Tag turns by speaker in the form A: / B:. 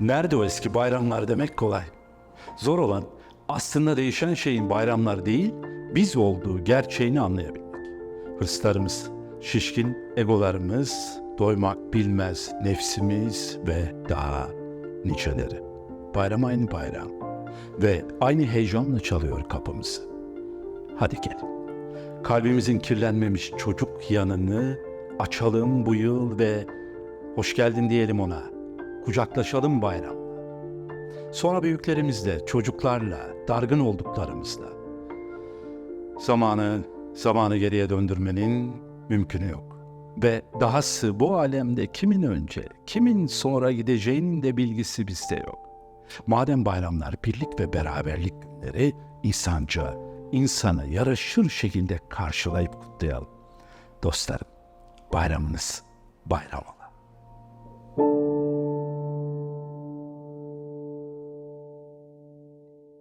A: Nerede o eski bayramlar demek kolay. Zor olan aslında değişen şeyin bayramlar değil, biz olduğu gerçeğini anlayabilmek. Hırslarımız, şişkin egolarımız, doymak bilmez nefsimiz ve daha niceleri. Bayram aynı bayram ve aynı heyecanla çalıyor kapımızı. Hadi gel. Kalbimizin kirlenmemiş çocuk yanını açalım bu yıl ve hoş geldin diyelim ona. Kucaklaşalım bayram. Sonra büyüklerimizle, çocuklarla, dargın olduklarımızla. Zamanı, zamanı geriye döndürmenin mümkünü yok. Ve dahası bu alemde kimin önce, kimin sonra gideceğinin de bilgisi bizde yok. Madem bayramlar birlik ve beraberlik günleri insanca, insana yaraşır şekilde karşılayıp kutlayalım. Dostlarım, bayramınız bayram olsun.